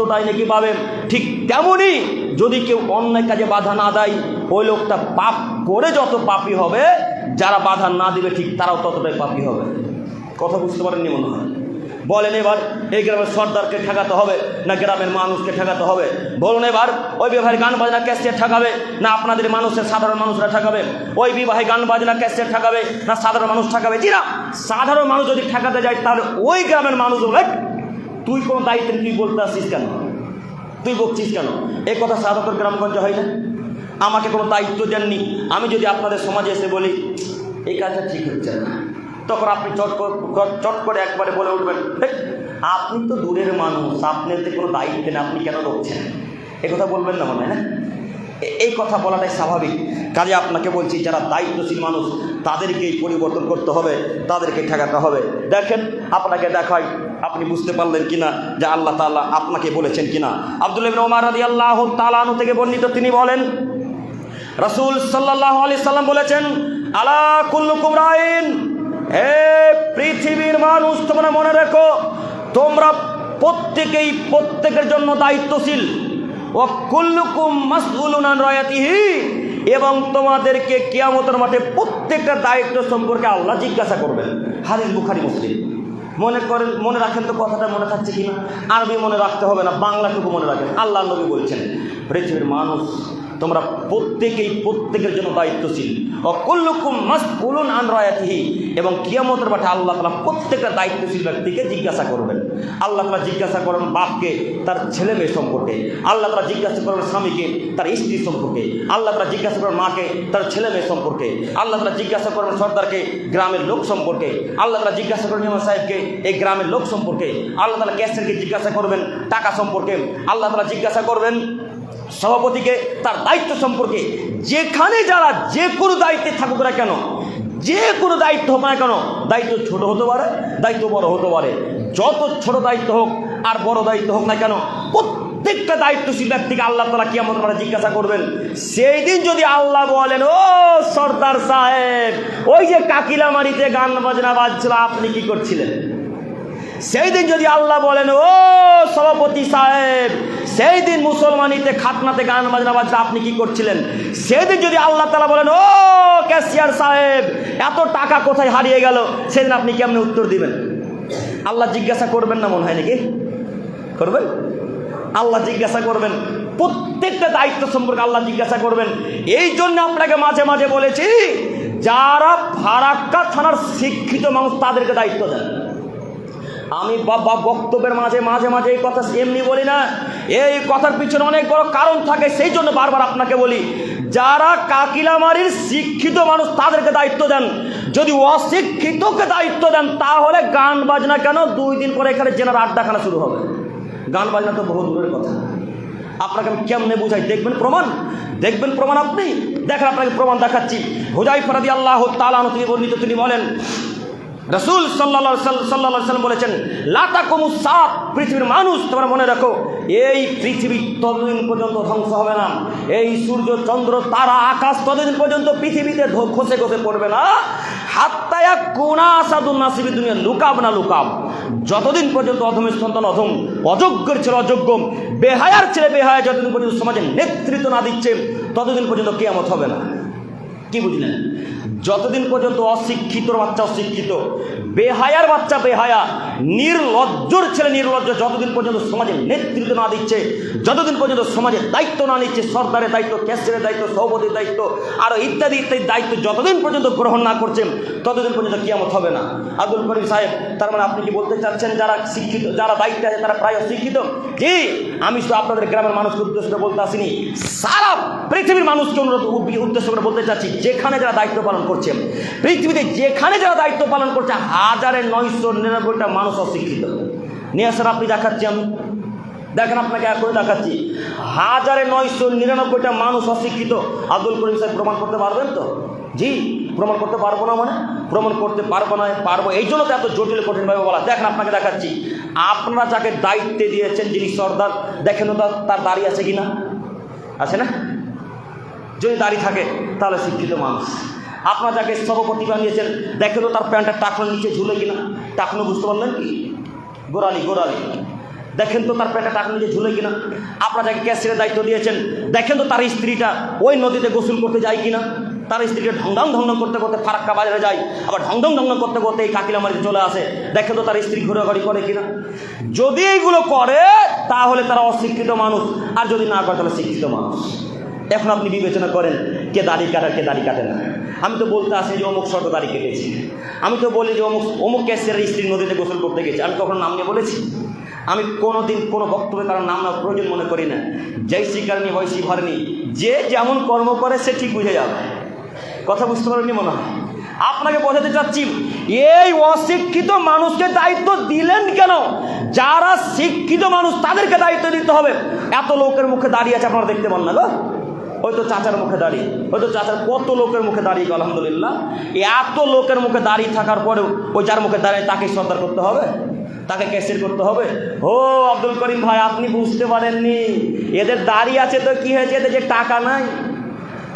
সমস্তটাই নাকি পাবেন? ঠিক তেমনই যদি কেউ অন্যায় কাজে বাধা না দেয়, ওই লোকটা পাপ করে যত পাপি হবে, যারা বাধা না দিবে ঠিক তারাও ততটাই পাপি হবে। কথা বুঝতে পারেননি মনে হয়? বলেন এবার, এই গ্রামের সর্দারকে ঠেকাতে হবে, না গ্রামের মানুষকে ঠেকাতে হবে? বলুন এবার, ওই বিবাহের গান বাজনা ক্যাসেট ঠেকাবে, না আপনাদের মানুষের সাধারণ মানুষরা ঠেকাবে? ওই বিবাহে গান বাজনা ক্যাসেট ঠেকাবে, না সাধারণ মানুষ ঠেকাবে? জি না, সাধারণ মানুষ যদি ঠেকাতে যায়, তাহলে ওই গ্রামের মানুষ বলবে তুই কোনো দায়িত্ব তুই বলতে আসছিস কেন? তুই বলছিস কেন? এ কথা সাধারণত গ্রামগঞ্জে হয় না? আমাকে কোনো দায়িত্ব দেননি। আমি যদি আপনাদের সমাজে এসে বলি, এই কাজটা ঠিক হচ্ছে না। তখন আপনি চট চট করে একবারে বলে উঠবেন আপনি তো দূরের মানুষ আপনার কোনো দায়িত্ব নেই, আপনি কেন রোকছেন এ কথা বলবেন না মনে হয় না? এই কথা বলাটাই স্বাভাবিক। কাজে আপনাকে বলছি, যারা দায়িত্বশীল মানুষ তাদেরকেই পরিবর্তন করতে হবে, তাদেরকে ঠেকাতে হবে। দেখেন, আপনাকে দেখাই, আপনি বুঝতে পারলেন কিনা যে আল্লাহ তাআলা আপনাকে বলেছেন কিনা। আব্দুল ওমর রাদিয়াল্লাহু তাআলাহু থেকে বর্ণিত তিনি বলেন, রাসূল সাল্লাল্লাহু আলাইহি সাল্লাম বলেছেন, আলা কুল্লুকুম রাইন, হে পৃথিবীর মানুষ, তোমরা মনে রেখো, তোমরা প্রত্যেকেই প্রত্যেকের জন্য দায়িত্বশীল। আন এবং তোমাদেরকে কিয়ামতের মাঠে প্রত্যেকটা দায়িত্ব সম্পর্কে আল্লাহ জিজ্ঞাসা করবেন। হাদিস বুখারি, মুসলিম। মনে করেন, মনে রাখেন তো কথাটা মনে থাকছে কিনা? আরবি মনে রাখতে হবে না, বাংলাটুকু মনে রাখেন। আল্লাহ নবী বলছেন, পৃথিবীর মানুষ তোমরা প্রত্যেকেই প্রত্যেকের জন্য দায়িত্বশীল। অকল্লকুম মাস বলুন আন রায়াতিহি। এবং কিয়ামতের মাঠে আল্লাহ তালা প্রত্যেকটা দায়িত্বশীল ব্যক্তিকে জিজ্ঞাসা করবেন। আল্লাহ তালা জিজ্ঞাসা করেন বাপকে, তার ছেলে মেয়ে সম্পর্কে। আল্লাহ তালা জিজ্ঞাসা করেন স্বামীকে, তার স্ত্রী সম্পর্কে। আল্লাহ তালা জিজ্ঞাসা করেন মাকে, তার ছেলে মেয়ে সম্পর্কে। আল্লাহ তালা জিজ্ঞাসা করেন সর্দারকে, গ্রামের লোক সম্পর্কে। আল্লাহ তালা জিজ্ঞাসা করেন ইমাম সাহেবকে, এই গ্রামের লোক সম্পর্কে। আল্লাহ তালা ক্যাশেরকে জিজ্ঞাসা করবেন টাকা সম্পর্কে। আল্লাহ তালা জিজ্ঞাসা করবেন সভাপতিকে তার দায়িত্ব সম্পর্কে যেখানে যারা যে কোনো দায়িত্বে থাকুক না কেন, যে কোনো দায়িত্ব হোক না কেন, দায়িত্ব ছোট হতে পারে, দায়িত্ব বড় হতে পারে। যত ছোট দায়িত্ব হোক আর বড় দায়িত্ব হোক না কেন, প্রত্যেকটা দায়িত্বশীল ব্যক্তিকে আল্লাহ তালা কি আমাদের মানে জিজ্ঞাসা করবেন, সেই দিন যদি আল্লাহ বলেন, ও সর্দার সাহেব, ওই যে কাকিলামারিতে গান বাজনা বাজছিল, আপনি কি করছিলেন? সেই দিন যদি আল্লাহ বলেন, ও সভাপতি সাহেব সেই দিন মুসলমানিতে খাতনাতে গান বাজনা বাজনা আপনি কি করছিলেন? সেই দিন যদি আল্লাহ তালা বলেন, ও ক্যাশিয়ার সাহেব, এত টাকা কোথায় হারিয়ে গেল? সেদিন আপনি কেমনে উত্তর দিবেন? আল্লাহ জিজ্ঞাসা করবেন না মনে হয় নাকি? করবেন? আল্লাহ জিজ্ঞাসা করবেন। প্রত্যেকটা দায়িত্ব সম্পর্কে আল্লাহ জিজ্ঞাসা করবেন। এই জন্য আপনাকে মাঝে মাঝে বলেছি, যারা ফারাক্কা থানার শিক্ষিত মানুষ তাদেরকে দায়িত্ব দেন। আমি বক্তব্যের মাঝে মাঝে মাঝে এই কথা এমনি বলি না। এই কথার পিছনে অনেক বড় কারণ থাকে, সেই জন্য বারবার আপনাকে বলি, যারা কাকিলামারির শিক্ষিত মানুষ, তাদেরকে দায়িত্ব দেন। যদি অশিক্ষিতকে দায়িত্ব দেন, তাহলে গান বাজনা কেন দুই দিন পরে এখানে জেনার আড্ডাখানা শুরু হবে? গান বাজনা তো বহু দূরের কথা। আপনাকে আমি কেমনে বুঝাই? দেখবেন প্রমাণ? দেখবেন প্রমাণ আপনি? দেখেন আপনাকে প্রমাণ দেখাচ্ছি। হুজাই ফরাদি আল্লাহ তালানো তিনি বর্ণিত তিনি বলেন রসুল সাল্লা সাল্লা সাল্লাম বলেছেন সাপ পৃথিবীর মানুষ, তোমরা মনে রাখো, এই পৃথিবী ততদিন পর্যন্ত ধ্বংস হবে না। এই সূর্য, চন্দ্র, তারা, আকাশ ততদিন পর্যন্ত পৃথিবীতে খসে খসে পড়বে না। হাত্তায়া কোনা সাদুন নাসিবি দুনিয়া, লুকাব না লুকাব। যতদিন পর্যন্ত অধমের সন্তান অধম, অযোগ্যের ছেলে অযোগ্য, বেহায়ার ছেলে বেহায়া যতদিন পর্যন্ত সমাজে নেতৃত্ব না দিচ্ছে, ততদিন পর্যন্ত কেয়ামত হবে না। কি বুঝলেন? যতদিন পর্যন্ত অশিক্ষিতর বাচ্চা অশিক্ষিত, বেহায়ার বাচ্চা বেহায়া, নির্লজ্জর ছেলে নির্লজ্জ যতদিন পর্যন্ত সমাজে নেতৃত্ব না দিচ্ছে, যতদিন পর্যন্ত সমাজের দায়িত্ব না নিচ্ছে, সরকারের দায়িত্ব ক্যাশিয়ারের দায়িত্ব, সভাপতির দায়িত্ব আরও ইত্যাদি ইত্যাদি দায়িত্ব যতদিন পর্যন্ত গ্রহণ না করছেন, ততদিন পর্যন্ত কিয়ামত হবে না। আব্দুল করিম সাহেব, তার মানে আপনি কি বলতে চাচ্ছেন যারা শিক্ষিত, যারা দায়িত্বে আছে, তারা প্রায় অশিক্ষিত? জি, আমি শুধু আপনাদের গ্রামের মানুষকে উদ্দেশ্য বলতে আসিনি, সারা পৃথিবীর মানুষকে অনুরোধ, উদ্দেশ্য করে বলতে চাচ্ছি, যেখানে যারা দায়িত্ব পালন করছে পৃথিবীতে যেখানে যারা দায়িত্ব পালন করছে, হাজারে নয়শো নিরানব্বইটা মানুষ অশিক্ষিত। নিয়ে আসার আপনি দেখাচ্ছি আমি। দেখেন আপনাকে এক করে দেখাচ্ছি। হাজারে নয়শো নিরানব্বইটা মানুষ অশিক্ষিত। আব্দুল করিম সাহেব, প্রমাণ করতে পারবেন তো? জি, প্রমাণ করতে পারব না মানে? প্রমাণ করতে পারব না, পারব। এই জন্য তো এত জটিল, কঠিনভাবে বলা। দেখেন আপনাকে দেখাচ্ছি। আপনারা যাকে দায়িত্বে দিয়েছেন, যিনি সর্দার, দেখেন তো তার দাড়ি আছে কি না আছে না? যদি দাড়ি থাকে, তাহলে শিক্ষিত মানুষ। আপনার যাকে সভাপতি বানিয়েছেন দেখেন তো তার প্যান্টের টাকনো নিচে ঝুলে কিনা। টাকনো বুঝতে পারলেন কি? গোড়ালি গোড়ালি। দেখেন তো তার পেটে টাকা নিচে ঝুলে কিনা। আপনারা যাকে ক্যাশের দায়িত্ব দিয়েছেন, দেখেন তো তার স্ত্রীটা ওই নদীতে গোসল করতে যায় কিনা। তার স্ত্রীটা ঢংঢং ঢংঢং করতে করতে ফারাক্কা বাজারে যায়, আবার ঢংঢং ঢংঢং করতে করতে এই কাকিলামারিতে চলে আসে। দেখেন তো তার স্ত্রী ঘোরাঘুরি করে কিনা। যদি এইগুলো করে, তাহলে তারা অশিক্ষিত মানুষ। আর যদি না করে, তাহলে শিক্ষিত মানুষ। এখন আপনি বিবেচনা করেন কে দাড়ি কাটা, কে দাড়ি কাটে না। আমি তো বলতে আসি যে অমুক শত দাড়ি কেটেছি। আমি তো বলি যে অমুক অমুক ক্যাশের স্ত্রী নদীতে গোসল করতে গেছি। আমি কখনো নাম নিয়ে বলেছি? আমি কোনো দিন কোনো বক্তব্যে কারণ নাম না প্রয়োজন মনে করি না। যেই স্বীকারণী হয় ভরণী যে যেমন কর্ম করে, সে ঠিক বুঝে যাবে। কথা বুঝতে পারেননি মনে হয়? আপনাকে বোঝাতে চাচ্ছি, এই অশিক্ষিত মানুষকে দায়িত্ব দিলেন কেন? যারা শিক্ষিত মানুষ, তাদেরকে দায়িত্ব দিতে হবে। এত লোকের মুখে দাঁড়িয়ে আছে, আপনারা দেখতে পান না গো। ওই তো চাচার মুখে দাঁড়িয়ে ওই তো চাচার কত লোকের মুখে দাঁড়িয়ে আলহামদুলিল্লাহ। এত লোকের মুখে দাঁড়িয়ে থাকার পরেও ওই যার মুখে দাঁড়িয়ে তাকে সর্দার করতে হবে? তাকে ক্যাসের করতে হবে? ও আব্দুল করিম ভাই, আপনি বুঝতে পারেননি। এদের দাড়ি আছে তো কি হয়েছে? এদের যে টাকা নাই।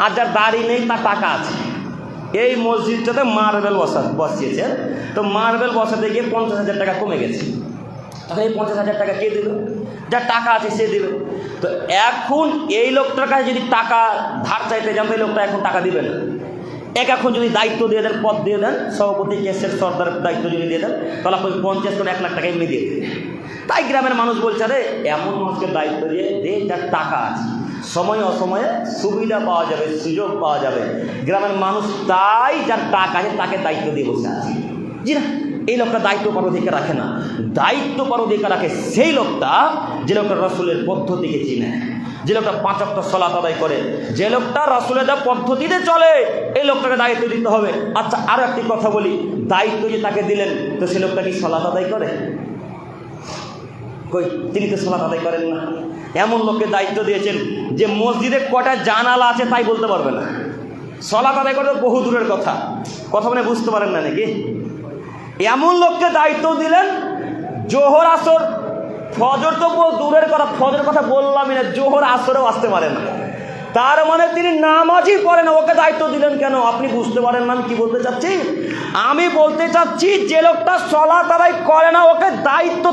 আর যার দাড়ি নেই, তার টাকা আছে। এই মসজিদটাতে মার্বেল বসা বসিয়েছে তো মার্বেল বসাতে গিয়ে পঞ্চাশ হাজার টাকা কমে গেছে। তখন এই পঞ্চাশ হাজার টাকা কে দিল? যার টাকা আছে সে দিল তো এখন এই লোকটার কাছে যদি টাকা ধার চাইতে যান এই লোকটা এখন টাকা দিবে না। এক এখন যদি দায়িত্ব দিয়ে দেন, পদ দিয়ে দেন, সভাপতি, কেসের সর্দার দায়িত্ব যদি দিয়ে দেন, তাহলে আপনি পঞ্চাশ করে এক লাখ টাকা এমনি দিয়ে দেবেন তাই গ্রামের মানুষ বলছে, আরে, এমন মানুষকে দায়িত্ব দিয়ে দে, যার টাকা আছে। সময় অসময়ে সুবিধা পাওয়া যাবে, সুযোগ পাওয়া যাবে। গ্রামের মানুষ তাই যার টাকা আছে, তাকে দায়িত্ব দিয়ে বসে আছে। জি না? এই লোকটা দায়িত্ব পার অধিকার রাখে না। দায়িত্ব পার অধিকার রাখে সেই লোকটা যে লোকটা রসুলের পদ্ধতিকে চিনে। যে লোকটা পাঁচ অক্ট সলাত আদায় করে। যে লোকটা রসুলের যা পদ্ধতিতে চলে, এই লোকটাকে দায়িত্ব দিতে হবে। আচ্ছা আরও একটি কথা বলি। দায়িত্ব যে তাকে দিলেন, তো সে লোকটা কি সলাত আদায় করে? কই, তিনি তো সলাত আদায় করেন না। এমন লোককে দায়িত্ব দিয়েছেন যে মসজিদে কটা জানালা আছে তাই বলতে পারবে না। সলাত আদায় করে বহু দূরের কথা। কথা মানে বুঝতে পারেন না নাকি? এমন লোককে দায়িত্ব দিলেন, জোহর আসর, ফজর তো দূরের কথা ফজর কথা বললামই না, জোহর আসরেও আসতে পারে না। তার মানে তিনি নামাজই পড়েন, ওকে দায়িত্ব দিলেন কেন? আপনি বুঝতে পারেন না, আমি কি বলতে চাচ্ছি? আমি বলতে চাচ্ছি, যে লোকটা সলা তারাই করে না দায়িত্ব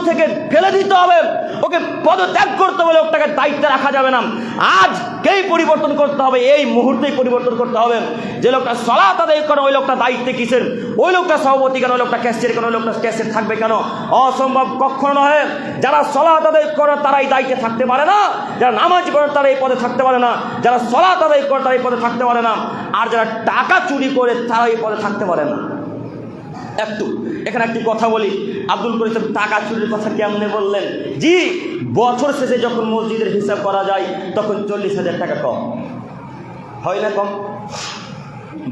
থেকে ফেলে দিতে হবে। ওকে পদত্যাগ করতে হবে লোকটাকে দায়িত্বে রাখা যাবে না। আজকেই পরিবর্তন করতে হবে, এই মুহূর্তেই পরিবর্তন করতে হবে। যে লোকটা চলা তাদের করে, ওই লোকটা দায়িত্বে কিসের? ওই লোকটা সভাপতি কেন? ওই লোকটা ক্যাশিয়ার কেন? ওই লোকটা ক্যাশিয়ার থাকবে কেন? অসম্ভব কখনো নয় যারা চলা তাদের করে তারা এই দায়িত্বে থাকতে পারে না। যারা নামাজ পড়ে, তারা এই পদে থাকতে পারে না। যারা চলা তাদের করে, তারা এই পদে থাকতে পারে না। আর যারা টাকা চুরি করে, তারা এই পদে থাকতে পারে না। একটু, এখানে একটি কথা বলি। আব্দুল করিম টাকা চুরির কথা কেমনে বললেন? জি, বছর শেষে যখন মসজিদের হিসাব করা যায়, তখন চল্লিশ হাজার টাকা কম। হয় না কম?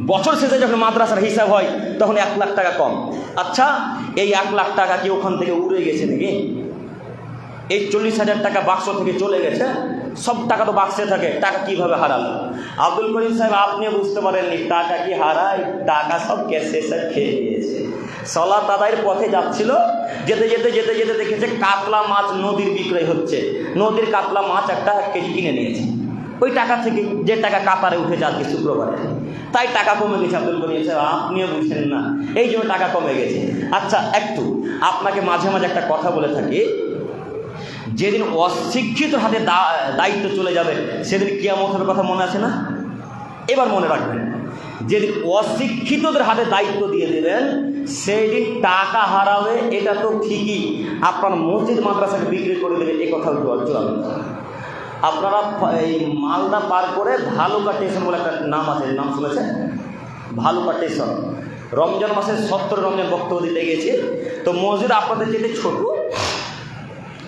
বছর শেষে যখন মাদ্রাসার হিসাব হয়, তখন এক লাখ টাকা কম। আচ্ছা এই এক লাখ টাকা কি ওখান থেকে উড়ে গেছে নাকি? এই চল্লিশ হাজার টাকা বাক্স থেকে চলে গেছে? সব টাকা তো বাক্সে থাকে, টাকা কীভাবে হারালো? আব্দুল করিম সাহেব আপনিও বুঝতে পারেননি, টাকা কি হারায়? টাকা সব ক্যাশে সব খেয়ে নিয়েছে। সলা তাদাইয়ের পথে যাচ্ছিল, যেতে যেতে যেতে যেতে দেখেছে কাতলা মাছ নদীর বিক্রয় হচ্ছে। নদীর কাতলা মাছ একটা কেজি কিনে নিয়েছে। ওই টাকা থেকে যে টাকা কাতারে উঠে আজকে শুক্রবারে। তাই টাকা কমে গেছে, আব্দুল করিম সাহেব, আপনিও বুঝছেন না। এই জন্য টাকা কমে গেছে। আচ্ছা একটু আপনাকে মাঝে মাঝে একটা কথা বলে থাকি। যেদিন অশিক্ষিত হাতে দায়িত্ব চলে যাবে, সেদিন কিয়ামতের কথা মনে আছে না? এবার মনে রাখবেন, যেদিন অশিক্ষিতদের হাতে দায়িত্ব দিয়ে দেবেন সেই দিন টাকা হারাবে, এটা তো ঠিকই। আপনার মসজিদ, মাদ্রাসাকে বিক্রি করে দেবে, এ কথাও চলাবে আপনারা এই মালদা পার করে ভালুকা স্টেশন বলে একটা নাম আছে নাম শুনেছেন? ভালুকা স্টেশন। রমজান মাসে সত্তর রমজান বক্তব্য দিতে গেছি তো মসজিদ আপনাদের যেতে ছোট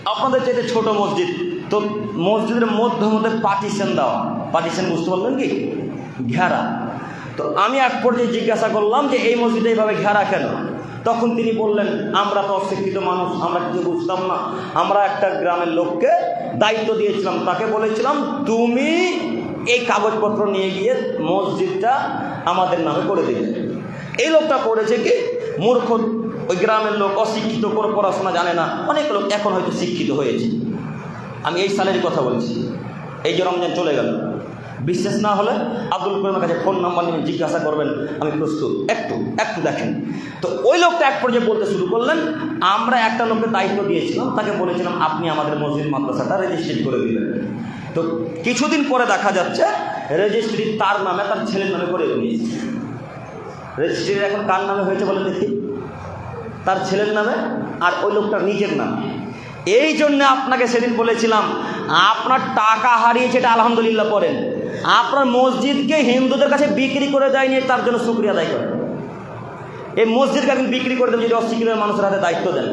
আপনাদের চাইতে ছোট মসজিদ। তো মসজিদের মধ্যে মধ্যে পার্টিশন দেওয়া। পার্টিশন বুঝতে পারলেন কি? ঘেরা। তো আমি এক পর্যায়ে জিজ্ঞাসা করলাম যে, এই মসজিদে এইভাবে ঘেরা কেন? তখন তিনি বললেন, আমরা তো অশিক্ষিত মানুষ, আমরা কিছু বুঝতাম না। আমরা একটা গ্রামের লোককে দায়িত্ব দিয়েছিলাম। তাকে বলেছিলাম, তুমি এই কাগজপত্র নিয়ে গিয়ে মসজিদটা আমাদের নামে করে দিবে। এই লোকটা করেছে কি? মূর্খ ওই গ্রামের লোক অশিক্ষিত, কোনো পড়াশোনা জানে না। অনেক লোক এখন হয়তো শিক্ষিত হয়েছে। আমি এই সালের কথা বলছি। এই যে রমজান চলে গেল। বিশ্বাস না হলে আব্দুল করিমের কাছে ফোন নাম্বার নিয়ে জিজ্ঞাসা করবেন, আমি প্রস্তুত। একটু একটু দেখেন। তো ওই লোকটা এক পর্যায়ে বলতে শুরু করলেন, আমরা একটা লোকের দায়িত্ব দিয়েছিলাম, তাকে বলেছিলাম আপনি আমাদের মসজিদ, মাদ্রাসাটা রেজিস্ট্রি করে দিলেন তো কিছুদিন পরে দেখা যাচ্ছে রেজিস্ট্রি তার নামে তার ছেলের নামে করে দিয়েছে। রেজিস্ট্রি এখন কার নামে হয়েছে বলে দেখি। তার ছেলের নামে আর ওই লোকটার নিজের নামে। এই জন্য আপনাকে সেদিন বলেছিলাম, আপনার টাকা হারিয়েছে এটা আলহামদুলিল্লাহ পড়েন। আপনার মসজিদকে হিন্দুদের কাছে বিক্রি করে দেয়নি, তার জন্য শুক্রিয়া আদায় করেন। এই মসজিদকে আপনি বিক্রি করে দেবেন যদি অস্বীকৃত মানুষের হাতে দায়িত্ব দেন।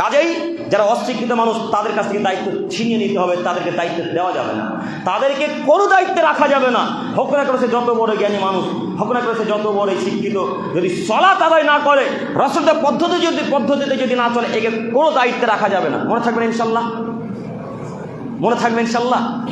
কাজেই যারা অশিক্ষিত মানুষ, তাদের কাছ থেকে দায়িত্ব ছিনিয়ে নিতে হবে, তাদেরকে দায়িত্ব দেওয়া যাবে না। তাদেরকে কোনো দায়িত্বে রাখা যাবে না। হোক না করে সে যত বড় জ্ঞানী মানুষ, হোক না করে সে যত বড় শিক্ষিত, যদি চলা আদায় না করে রসদের পদ্ধতি যদি, পদ্ধতিতে যদি না চলে, একে কোনো দায়িত্বে রাখা যাবে না। মনে থাকবেন ইনশাল্লাহ? মনে থাকবেন ইনশাল্লাহ?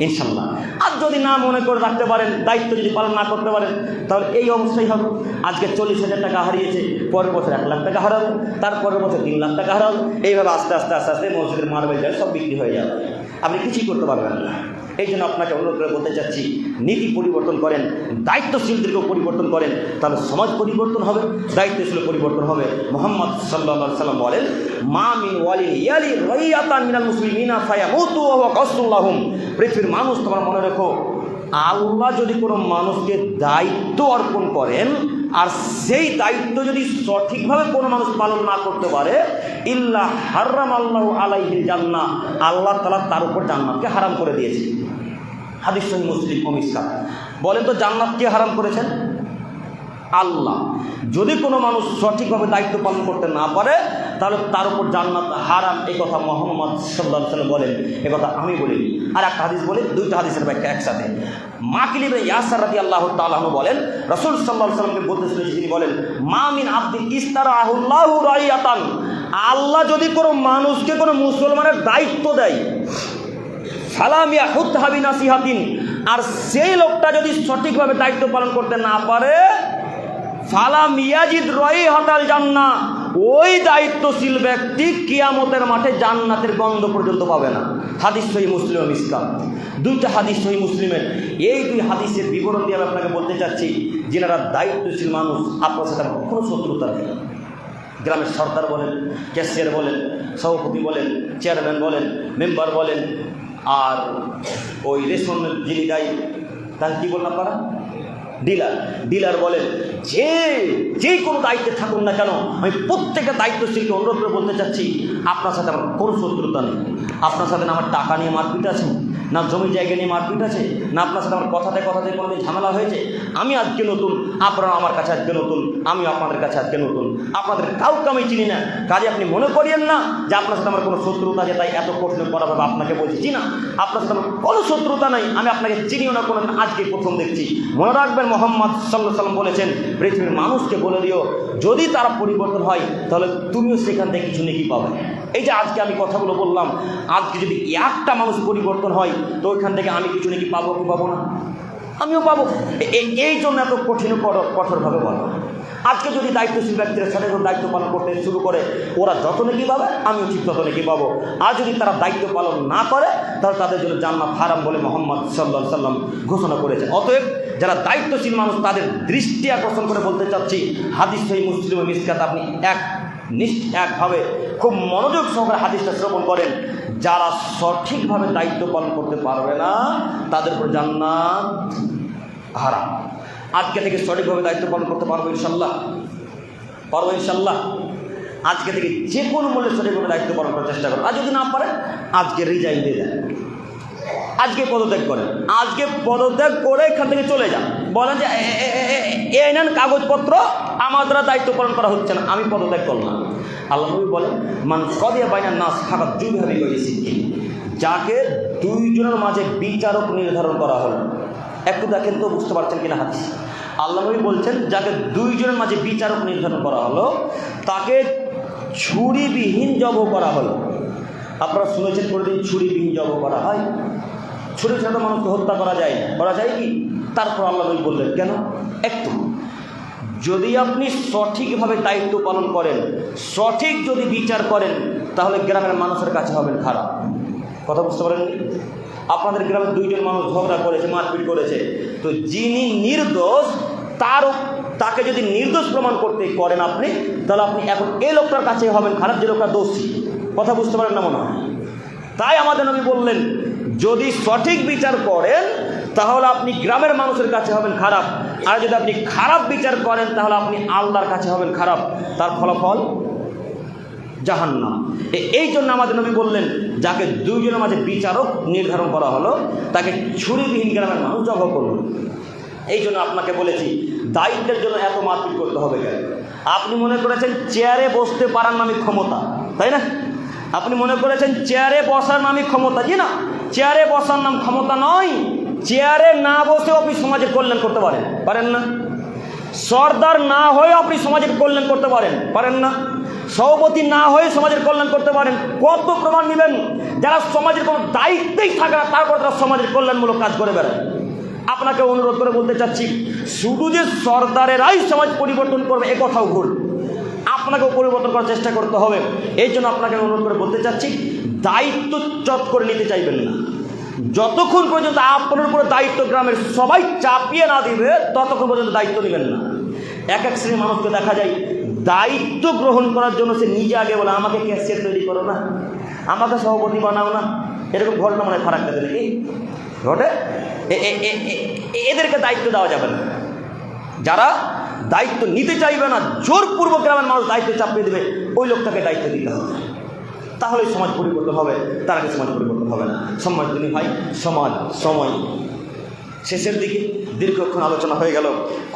ইনশাল্লাহ। আর যদি না মনে করে রাখতে পারেন, দায়িত্ব যদি পালন না করতে পারেন, তাহলে এই অবস্থাই হবে। আজকে চল্লিশ হাজার টাকা হারিয়েছে, পরের বছর এক লাখ টাকা হারাবে, তারপরের বছর তিন লাখ টাকা হারাবে। এইভাবে আস্তে আস্তে আস্তে আস্তে মসজিদের মার্বেল যায় সব বিক্রি হয়ে যাবে। আপনি কিছুই করতে পারবেন না। এই জন্য আপনাকে অনুরোধ করে বলতে চাচ্ছি নীতি পরিবর্তন করেন, দায়িত্বশীলদেরকেও পরিবর্তন করেন, তাহলে সমাজ পরিবর্তন হবে দায়িত্বশীল পরিবর্তন হবে। মোহাম্মদ সাল্লাহ সাল্লাম বলেন ওয়ালিন ইয়ালি পৃথিবীর মানুষ, তোমার মনে রেখো, আল্লাহ যদি কোনো মানুষকে দায়িত্ব অর্পণ করেন, আর সেই দায়িত্ব যদি সঠিকভাবে কোনো মানুষ পালন না করতে পারে, ইল্লা হারাম আল্লাহ আলাইহিল জান্না আল্লাহ তালা তার উপর জান্নাতকে হারাম করে দিয়েছে। হাদিস সহি মুসলিম অমিষ্কা বলেন তো জান্নাত কে হারাম করেছেন? আল্লাহ। যদি কোনো মানুষ সঠিকভাবে দায়িত্ব পালন করতে না পারে, তাহলে তার উপর জান্নাত হারাম এই কথা মোহাম্মদ সাল্লাহ সাল্লাম বলেন। এ কথা আমি বলি আর একটা হাদিস বলি, দুইটা হাদিসের ব্যাখ্যা একসাথে। মাকিলিবে ইয়াসার রাতি আল্লাহ তালাহ বলেন, রসুল সাল্লাহ সাল্লামকে বলতে শুনেছি তিনি বলেন, মা মিন আব্দিন ইস্তার আহুল্লাহ রাইয়াতান। আল্লাহ যদি কোনো মানুষকে কোনো মুসলমানের দায়িত্ব দেয় সালামিয়া হুত হাবিনা সিহাতিন আর সেই লোকটা যদি সঠিকভাবে দায়িত্ব পালন করতে না পারে ফালাম ইয়াজিদ রই হতাল জান্না ওই দায়িত্বশীল ব্যক্তি কিয়ামতের মাঠে জান্নাতের গন্ধ পর্যন্ত পাবে না। হাদিস সহি মুসলিম ইসলাম দুইটা হাদিস সহি মুসলিমের। এই দুই হাদিসের বিবরণ দিয়ে আমি আপনাকে বলতে চাচ্ছি, যেনারা দায়িত্বশীল মানুষ, আপনার সাথে কোনো শত্রুতা নেই। গ্রামের সর্দার বলেন, ক্যাশিয়ার বলেন, সভাপতি বলেন, চেয়ারম্যান বলেন, মেম্বার বলেন আর ওই রেশন যিনি দেয় তাকে কী বললাম আপনারা? ডিলার। ডিলার বলেন, যে যে কোনো দায়িত্বে থাকুন না কেন, আমি প্রত্যেকটা দায়িত্বশীলকে অনুরোধ করে বলতে চাচ্ছি, আপনার সাথে আমার কোনো শত্রুতা নেই। আপনার সাথে আমার টাকা নিয়ে মারপিট আছে, না জমি জায়গা নিয়ে মারপিট আছে, না আপনার সাথে আমার কথাতে কথাতে কোনো ঝামেলা হয়েছে। আমি আজকে নতুন আপনারা আমার কাছে আজকে নতুন। আমি আপনাদের কাছে আজকে নতুন। আপনাদের কাউকে আমি চিনি না। কাজে আপনি মনে করিয়েন না যে আপনার সাথে আমার কোনো শত্রুতা আছে, তাই এত কঠিন করাভাবে আপনাকে বলছি। জি না, আপনার সাথে আমার কোনো শত্রুতা নাই। আমি আপনাকে চিনিও না কোনো আজকে প্রথম দেখছি। মনে রাখবেন, মোহাম্মদ সাল্লাহ সাল্লাম বলেছেন, পৃথিবীর মানুষকে বলে দিও, যদি তারা পরিবর্তন হয়, তাহলে তুমিও সেখান থেকে কিছু নেকি পাবে। এই যে আজকে আমি কথাগুলো বললাম, আজকে যদি একটা মানুষ পরিবর্তন হয়, তো ওইখান থেকে আমি কিছু নাকি পাবো, কি পাবো না? আমিও পাবো। এই জন্য এত কঠিন কঠোর- কঠোরভাবে বলো। আজকে যদি দায়িত্বশীল ব্যক্তিরা সঠিকভাবে দায়িত্ব পালন করতে শুরু করে, ওরা যত নাকি পাবে, আমিও ঠিক তত নাকি পাবো। আর যদি তারা দায়িত্ব পালন না করে, তাহলে তাদের জন্য জান্নাত হারাম বলে মোহাম্মদ সাল্লাহ সাল্লাম ঘোষণা করেছে। অতএব যারা দায়িত্বশীল মানুষ, তাদের দৃষ্টি আকর্ষণ করে বলতে চাচ্ছি, হাদিস সহি মুসলিম মিসকাত, আপনি এক নিশ্চ একভাবে খুব মনোযোগ সহকারে হাদিসটা শ্রবণ করেন। যারা সঠিকভাবে দায়িত্ব পালন করতে পারবে না, তাদের উপর জান্নাত হারাম। আজকে থেকে সঠিকভাবে দায়িত্ব পালন করতে পারব ইনশাল্লাহ পারব ইনশাল্লাহ আজকে থেকে যে কোনো মূল্যে সঠিকভাবে দায়িত্ব পালন করার চেষ্টা করো। আর যদি না পারে আজকে রিজাইন দিয়ে দেন। আজকে পদত্যাগ করেন। আজকে পদত্যাগ করে এখান থেকে চলে যান। বলেন যে এই নেন কাগজপত্র, আমার দ্বারা দায়িত্ব পালন করা হচ্ছে না। আমি পদত্যাগ করলাম। আল্লাহ বলেন, মান কদিয়া বাইনার নাস ফাঁকা দুইভাবে করেছি যাকে দুইজনের মাঝে বিচারক নির্ধারণ করা হলো। একটু দেখেন তো বুঝতে পারছেন কিনা হাদিস। আল্লাহ নবী বলছেন, যাকে দুইজনের মাঝে বিচারক নির্ধারণ করা হলো, তাকে ছুরিবিহীন জব করা হলো। আপনারা শুনেছেন কোনোদিন ছুরিবিহীন জব করা হয়? ছুরি ছাড়া মানুষকে হত্যা করা যায় করা যায় কি? তারপর আল্লাহ নবী বললেন, কেন? একটু। যদি আপনি সঠিকভাবে দায়িত্ব পালন করেন, সঠিক যদি বিচার করেন, তাহলে গ্রামের মানুষের কাছে হবেন খারাপ। কথা বুঝতে পারেন আপনাদের গ্রামে দুইজন মানুষ ঝগড়া করেছে, মারপিট করেছে। তো যিনি নির্দোষ তার তাকে যদি নির্দোষ প্রমাণ করতে করেন আপনি, তাহলে আপনি এখন এই লোকটার কাছে হবেন, খারাপ যে লোকটা দোষী। কথা বুঝতে পারেন না মনে হয়? তাই আমাদের নবী বললেন, যদি সঠিক বিচার করেন, তাহলে আপনি গ্রামের মানুষের কাছে হবেন খারাপ। আর যদি আপনি খারাপ বিচার করেন, তাহলে আপনি আল্লাহর কাছে হবেন খারাপ। তার ফলাফল জাহান্নাম। এই জন্য আমাদের নবী বললেন, যাকে দুইজনের মাঝে বিচারক নির্ধারণ করা হলো, তাকে ছুরিবিহীন গ্রামের মানুষ জবাব করল এই জন্য আপনাকে বলেছি, দায়িত্বের জন্য এত মারপিট করতে হবে কেন? আপনি মনে করেছেন চেয়ারে বসতে পারার নামই ক্ষমতা, তাই না? আপনি মনে করেছেন চেয়ারে বসার নামে ক্ষমতা, জি না। চেয়ারে বসার নাম ক্ষমতা নয়, চেয়ারে না বসেও আপনি সমাজের কল্যাণ করতে পারেন পারেন না? সর্দার না হয়েও আপনি সমাজের কল্যাণ করতে পারেন পারেন না? সভাপতি না হয়ে সমাজের কল্যাণ করতে পারেন, কত প্রমাণ নেবেন? যারা সমাজের কোনো দায়িত্বেই থাকে না, তারপর তারা সমাজের কল্যাণমূলক কাজ করে বেড়ায়। আপনাকে অনুরোধ করে বলতে চাচ্ছি, শুধু যে সর্দারেরাই সমাজ পরিবর্তন করবে, এ কথাও ভুল। আপনাকেও পরিবর্তন করার চেষ্টা করতে হবে। এই জন্য আপনাকে অনুরোধ করে বলতে চাচ্ছি, দায়িত্ব চট করে নিতে চাইবেন না। যতক্ষণ পর্যন্ত আপনার উপরে দায়িত্ব গ্রামের সবাই চাপিয়ে না দিবে, ততক্ষণ পর্যন্ত দায়িত্ব নেবেন না। এক এক শ্রেণির মানুষকে দেখা যায় দায়িত্ব গ্রহণ করার জন্য সে নিজে আগে বলে, আমাকে ক্যাশিয়ার তৈরি করো না? আমাকে সভাপতি বানাও না? এরকম ঘটনা মানে ফারাক কাজে নাকি ঘটে? এদেরকে দায়িত্ব দেওয়া যাবে না। যারা দায়িত্ব নিতে চাইবে না, জোরপূর্বক গ্রামের মানুষ দায়িত্ব চাপিয়ে দেবে, ওই লোকটাকে দায়িত্ব দিতে হবে। তাহলেই সমাজ পরিবর্তন হবে, তার আগে সমাজ পরিবর্তন হবে না। সমাজ তিনি ভাই সমাজ, সময়। শেষের দিকে দীর্ঘক্ষণ আলোচনা হয়ে গেল,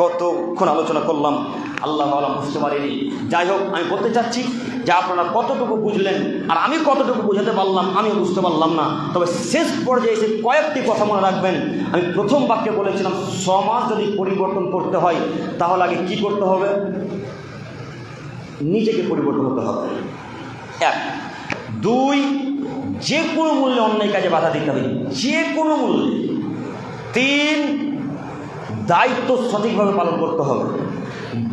কতক্ষণ আলোচনা করলাম আল্লাহ আল্লাহ বুঝতে পারিনি। যাই হোক, আমি বলতে চাচ্ছি যে আপনারা কতটুকু বুঝলেন আর আমি কতটুকু বুঝাতে পারলাম, আমিও বুঝতে পারলাম না। তবে শেষ পর্যায়ে এসে কয়েকটি কথা মনে রাখবেন। আমি প্রথম বাক্যে বলেছিলাম, সমাজ যদি পরিবর্তন করতে হয়, তাহলে আগে কি করতে হবে? নিজেকে পরিবর্তন হতে হবে। এক। দুই যে কোনো মূল্যে অন্যায় কাজে বাধা দিতে হবে। যে কোনো মূল্যে। তিন, দায়িত্ব সঠিকভাবে পালন করতে হবে।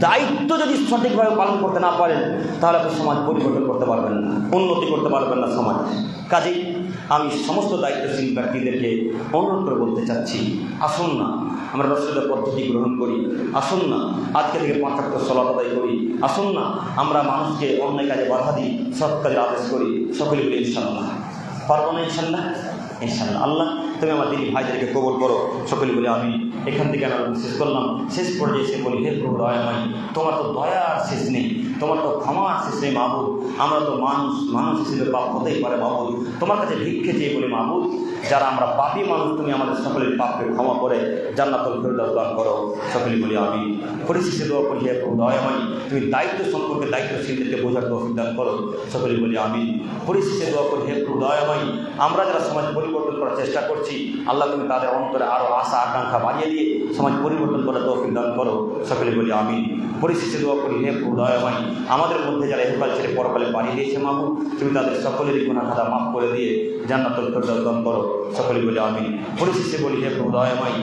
দায়িত্ব যদি সঠিকভাবে পালন করতে না পারেন, তাহলে আপনি সমাজ পরিবর্তন করতে পারবেন না, উন্নতি করতে পারবেন না সমাজ। কাজেই আমি সমস্ত দায়িত্বশীল ব্যক্তিদেরকে অনুরোধ করে বলতে চাচ্ছি, আসুন না, আমরা রসুলের পদ্ধতি গ্রহণ করি, আসুন না, আজকে থেকে পাঁচাত্ত সলাপ আদায় করি, আসুন না, আমরা মানুষকে অন্যায় কাজে বাধা দিই, সৎ কাজের আদেশ করি, সকলে বলি ইনশাল্লাহ পারব না ইনশাল্লাহ ইনশাল্লাহ আল্লাহ। তুমি আমার দিদি ভাইদেরকে কবল করো। সকলে বলে, আমি এখান থেকে আমি শেষ করলাম। শেষ পর্যায়ে এসে বলি, হে প্রভু দয়াময় তোমার তো দয়া আর শেষ নেই। তোমার তো ক্ষমা আর শেষ নেই মাহবুদ আমরা তো মানুষ মানুষ হিসেবে পাপ হতেই পারে মাহবুদ তোমার কাছে ভিক্ষে চেয়ে বলি মাহবুদ যারা আমরা পাপি মানুষ, তুমি আমাদের সকলের পাপকে ক্ষমা করে জান্নাতুল ফেরদাস দান করো। সকলে বলি, আমি পরিশেষে দোয়া করি, হে প্রভু দয়াময় তুমি দায়িত্ব সম্পর্কে দায়িত্বশীলদেরকে বোঝার তৌফিক দান করো। সকলে বলি, আমি পরিশেষে দোয়া করি, হে প্রভু দয়াময় আমরা যারা সমাজ পরিবর্তন করার চেষ্টা করছি আল্লাহ তুমি তাদের অন্তরে আরও আশা, আকাঙ্ক্ষা বাড়িয়ে দিয়ে সমাজ পরিবর্তন করে তৌফিক দান করো। সকলে বলি আমি পরিশেষে দোয়া করি, হে দয়াময়, আমাদের মধ্যে যারা এহকাল ছেড়ে পরকালে বাড়িয়ে দিয়েছে মাহবুব, তুমি তাদের সকলেরই গুণা খাতা মাফ করে দিয়ে ফেরদাউস দান করো। সকলে বলি আমি পরিশেষে বলি, হে দয়াময়